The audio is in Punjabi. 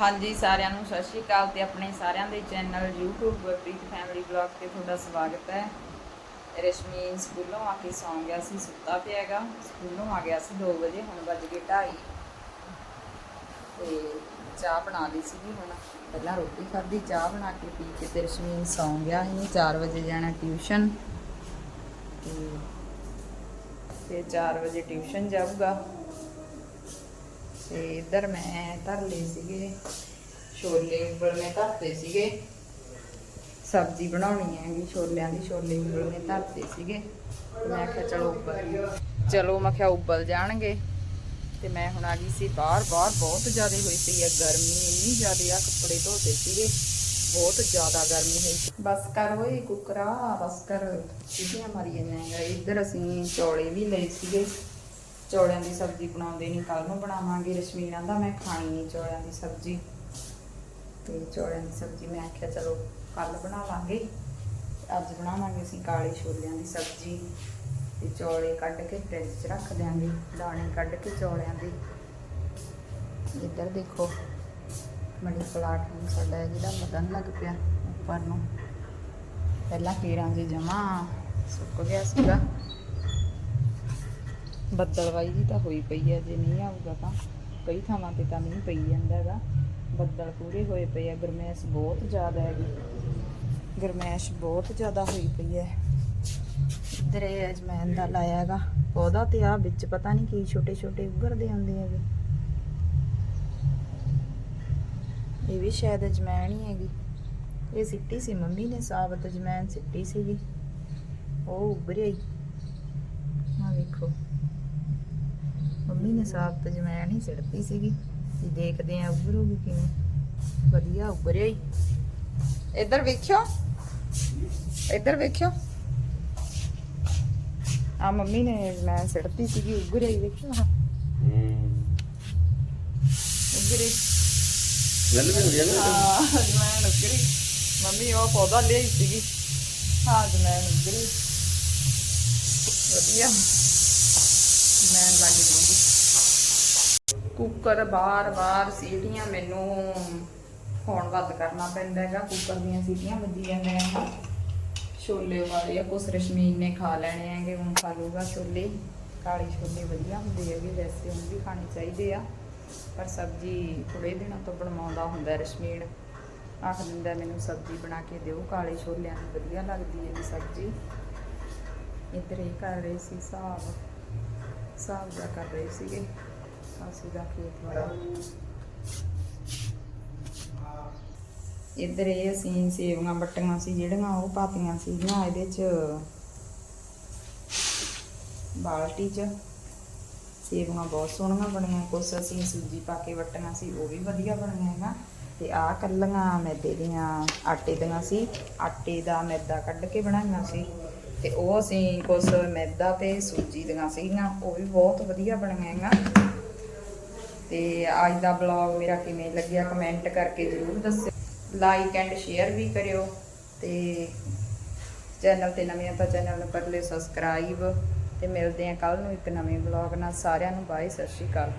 ਹਾਂਜੀ, ਸਾਰਿਆਂ ਨੂੰ ਸਤਿ ਸ਼੍ਰੀ ਅਕਾਲ ਤੇ ਆਪਣੇ ਸਾਰਿਆਂ ਦੇ channel YouTube Gurpreet family blog ਤੇ ਤੁਹਾਡਾ ਸਵਾਗਤ ਹੈ। ਰਸ਼ਮੀਨ ਸਕੂਲੋਂ ਆ ਕੇ ਸੌਂ ਗਿਆ ਸੀ, ਸੁੱਤਾ ਪਿਆ ਹੈਗਾ। ਸਕੂਲੋਂ ਆ ਗਿਆ ਸੀ 2 ਵਜੇ, ਹੁਣ ਵੱਜ ਗਏ 2:30 ਤੇ ਚਾਹ ਬਣਾ ਲਈ ਸੀਗੀ ਹੁਣ। ਪਹਿਲਾਂ ਰੋਟੀ ਖਾਧੀ, ਚਾਹ ਬਣਾ ਕੇ ਪੀ ਕੇ ਤੇ ਰਸ਼ਮੀਨ ਸੌਂ ਗਿਆ ਇਹਨੇ 4 ਵਜੇ ਜਾਣਾ ਟਿਊਸ਼ਨ। ਤੇ ਫਿਰ 4 ਵਜੇ ਟਿਊਸ਼ਨ ਜਾਊਗਾ। ਤੇ ਇੱਧਰ ਮੈਂ ਧਰ ਲਏ ਸੀਗੇ ਛੋਲੇ ਉਬਲਨੇ ਧਰਤੇ ਸੀਗੇ। ਸਬਜ਼ੀ ਬਣਾਉਣੀ ਹੈਗੀ, ਛੋਲਿਆਂ ਦੀ ਛੋਲੇ ਉਬਲਨੇ ਧਰਤੇ ਸੀਗੇ। ਮੈਂ ਕਿਹਾ ਚਲੋ ਉੱਬਲ ਚਲੋ ਮੈਂ ਕਿਹਾ ਉਬਲ ਜਾਣਗੇ। ਤੇ ਮੈਂ ਹੁਣ ਆ ਗਈ ਸੀ ਬਾਹਰ। ਬਾਹਰ ਬਹੁਤ ਜ਼ਿਆਦਾ ਹੋਈ ਸੀ ਇਹ ਗਰਮੀ, ਇੰਨੀ ਜ਼ਿਆਦਾ ਆ, ਕੱਪੜੇ ਧੋਤੇ ਸੀਗੇ। ਬਹੁਤ ਜ਼ਿਆਦਾ ਗਰਮੀ ਹੋਈ ਸੀ। ਬਸ ਕਰ ਓਏ ਕੁਕਰਾ, ਬਸ ਕਰ। ਸਿੱਧੀਆਂ ਮਾਰੀ ਜਾਂਦੇ ਇੱਧਰ ਅਸੀਂ ਚੌਲੇ ਵੀ ਲਏ ਸੀਗੇ। ਚੌਲਿਆਂ ਦੀ ਸਬਜ਼ੀ ਬਣਾਉਂਦੇ ਨਹੀਂ ਕੱਲ ਨੂੰ ਬਣਾਵਾਂਗੇ ਰਸ਼ਮੀਨਾ ਦਾ ਮੈਂ ਖਾਣੀ ਨਹੀਂ ਚੌਲਿਆਂ ਦੀ ਸਬਜ਼ੀ। ਤੇ ਚੌਲਿਆਂ ਦੀ ਸਬਜ਼ੀ ਮੈਂ ਆਖਿਆ ਚਲੋ ਕੱਲ ਬਣਾ ਲਾਂਗੇ। ਅੱਜ ਬਣਾਵਾਂਗੇ ਅਸੀਂ ਕਾਲੇ ਛੋਲਿਆਂ ਦੀ ਸਬਜ਼ੀ ਤੇ ਚੌਲੇ ਕੱਢ ਕੇ ਫ੍ਰਿਜ 'ਚ ਰੱਖ ਦਿਆਂਗੇ, ਦਾਣੇ ਕੱਢ ਕੇ ਚੌਲਿਆਂ ਦੇ। ਇੱਧਰ ਦੇਖੋ ਮਣੀ ਪਲਾਟ ਨੂੰ ਸਾਡਾ ਜਿਹੜਾ ਮਦਨ ਲੱਗ ਪਿਆ ਉੱਪਰ ਨੂੰ। ਪਹਿਲਾਂ ਕੇਰਾਂ ਜੇ ਜਮਾ, ਸੁੱਕ ਗਿਆ ਸੀਗਾ। ਬੱਦਲਵਾਈ ਜੀ ਤਾਂ ਹੋਈ ਪਈ ਹੈ, ਜੇ ਨਹੀਂ ਆਊਗਾ ਤਾਂ। ਕਈ ਥਾਵਾਂ ਤੇ ਤਾਂ ਨਹੀਂ ਪਈ ਜਾਂਦਾ ਹੈਗਾ। ਬੱਦਲ ਪੂਰੇ ਹੋਏ ਪਏ ਆ, ਗਰਮੈਸ਼ ਬਹੁਤ ਜ਼ਿਆਦਾ ਹੈਗੀ। ਗਰਮੈਸ਼ ਬਹੁਤ ਜ਼ਿਆਦਾ ਹੋਈ ਪਈ ਹੈ। ਇੱਧਰ ਇਹ ਅਜਮੈਨ ਦਾ ਲਾਇਆ ਹੈਗਾ। ਪੌਦਾ ਤੇ ਆ ਵਿੱਚ ਪਤਾ ਨਹੀਂ ਕੀ ਛੋਟੇ ਛੋਟੇ ਉੱਗਰਦੇ ਆਉਂਦੇ ਹੈਗੇ। ਇਹ ਵੀ ਸ਼ਾਇਦ ਅਜਮੈਨ ਹੀ ਹੈਗੀ। ਇਹ ਸਿੱਟੀ ਸੀ, ਮੰਮੀ ਨੇ ਸਾਬਤ ਅਜਮੈਨ ਸਿੱਟੀ ਸੀਗੀ। ਉਹ ਉੱਭਰਿਆ ਹੀ ਆ ਵੇਖੋ। ਮੰਮੀ ਨੇ ਸਾਬਤ ਜਮੈਨ ਹੀ ਸਿੜਤੀ ਸੀਗੀ। ਜੀ ਦੇਖਦੇ ਆ ਉੱਭਰੂਗੀ ਕਿਵੇਂ। ਵਧੀਆ ਉੱਭਰਿਆ ਹੀ। ਇੱਧਰ ਵੇਖਿਓ। ਇੱਧਰ ਵੇਖਿਓ। ਆ ਮੰਮੀ ਨੇ ਮੈਂ ਸਿੜਤੀ ਸੀਗੀ ਉੱਭਰਿਆ ਹੀ ਵੇਖਿਓ ਆਹ, ਉੱਭਰੇ। ਗੱਲ ਵੀ ਹੈ ਨਾ ਹਾਂ ਉੱਭਰੀ। ਮੰਮੀ ਉਹ ਪੌਦਾ ਲਈ ਸੀਗੀ। ਹਾਂ ਜਮੈਨ ਉੱਭਰੀ। ਵਧੀਆ। ਮੈਂ ਲੱਗ ਜੂਗੀ ਕੁੱਕਰ ਬਾਰ-ਬਾਰ ਸੀਟੀਆਂ ਮੈਨੂੰ ਹੁਣ ਵੱਧ ਕਰਨਾ ਪੈਂਦਾ ਹੈਗਾ। ਕੁੱਕਰ ਦੀਆਂ ਸੀਟੀਆਂ ਵੱਜੀ ਜਾਂਦੀਆਂ ਨੇ। ਛੋਲੇ ਵਾਲੇ ਆ, ਕੁਛ ਰਸ਼ਮੀਨ ਨੇ ਖਾ ਲੈਣੇ ਹੈਗੇ, ਹੁਣ ਖਾ ਲੂਗਾ ਛੋਲੇ। ਕਾਲੇ ਛੋਲੇ ਵਧੀਆ ਹੁੰਦੇ ਹੈਗੇ, ਵੈਸੇ ਹੁਣ ਵੀ ਖਾਣੇ ਚਾਹੀਦੇ ਆ। ਪਰ ਸਬਜ਼ੀ ਥੋੜੇ ਦਿਨਾਂ ਤੋਂ ਬਣਵਾਉਂਦਾ ਹੁੰਦਾ ਰਸ਼ਮੀਨ। ਆਖ ਦਿੰਦਾ ਮੈਨੂੰ ਸਬਜ਼ੀ ਬਣਾ ਕੇ ਦਿਓ, ਕਾਲੇ ਛੋਲਿਆਂ ਦੀ ਵਧੀਆ ਲੱਗਦੀ ਹੈ ਜੀ ਸਬਜ਼ੀ। ਇੱਧਰ ਇਹ ਕਰ ਰਹੇ ਸੀ ਹਿਸਾਬ। ਹਿਸਾਬ ਦਾ ਕਰ ਰਹੇ ਸੀਗੇ। ਸਾਸੀ ਦਾ ਖੇਤ ਵਾਲਾ ਇੱਧਰ ਇਹ ਅਸੀਂ ਸੇਵੀਆਂ ਬੱਟੀਆਂ ਸੀ ਜਿਹੜੀਆਂ ਉਹ ਪਾਤੀਆਂ ਸੀਗੀਆਂ ਇਹਦੇ ਚ ਬਾਲਟੀ ਚ। ਸੇਵੀਆਂ ਬਹੁਤ ਸੋਹਣੀਆਂ ਬਣੀਆਂ, ਕੁਛ ਅਸੀਂ ਸੂਜੀ ਪਾ ਕੇ ਵੱਟੀਆਂ ਸੀ, ਉਹ ਵੀ ਵਧੀਆ ਬਣੀਆਂ ਹੈਗਾ ਤੇ ਆਹ ਕੱਲੀਆਂ ਮੈਦੇ ਦੀਆਂ ਆਟੇ ਦੀਆਂ ਸੀ, ਆਟੇ ਦਾ ਮੈਦਾ ਕੱਢ ਕੇ ਬਣਾਈਆਂ ਸੀ। ਤੇ ਉਹ ਅਸੀਂ ਕੁਛ ਮੈਦਾ ਤੇ ਸੂਜੀ ਦੀਆਂ ਸੀਗੀਆਂ, ਉਹ ਵੀ ਬਹੁਤ ਵਧੀਆ ਬਣੀਆਂ ਹੈਗਾ ਤੇ ਅੱਜ ਦਾ ਬਲੌਗ ਮੇਰਾ ਕਿਵੇਂ ਲੱਗਿਆ ਕਮੈਂਟ ਕਰਕੇ ਜ਼ਰੂਰ ਦੱਸਿਓ। ਲਾਈਕ ਐਂਡ ਸ਼ੇਅਰ ਵੀ ਕਰਿਓ ਤੇ ਚੈਨਲ ਤੇ ਨਵੇਂ ਆ ਤਾਂ ਚੈਨਲ ਨੂੰ ਕਰ ਲਿਓ ਸਬਸਕ੍ਰਾਈਬ ਤੇ ਮਿਲਦੇ ਆ ਕੱਲ ਨੂੰ ਇੱਕ ਨਵੇਂ ਬਲੌਗ ਨਾਲ। ਸਾਰਿਆਂ ਨੂੰ ਬਾਏ ਸਤਿ ਸ਼੍ਰੀ ਅਕਾਲ।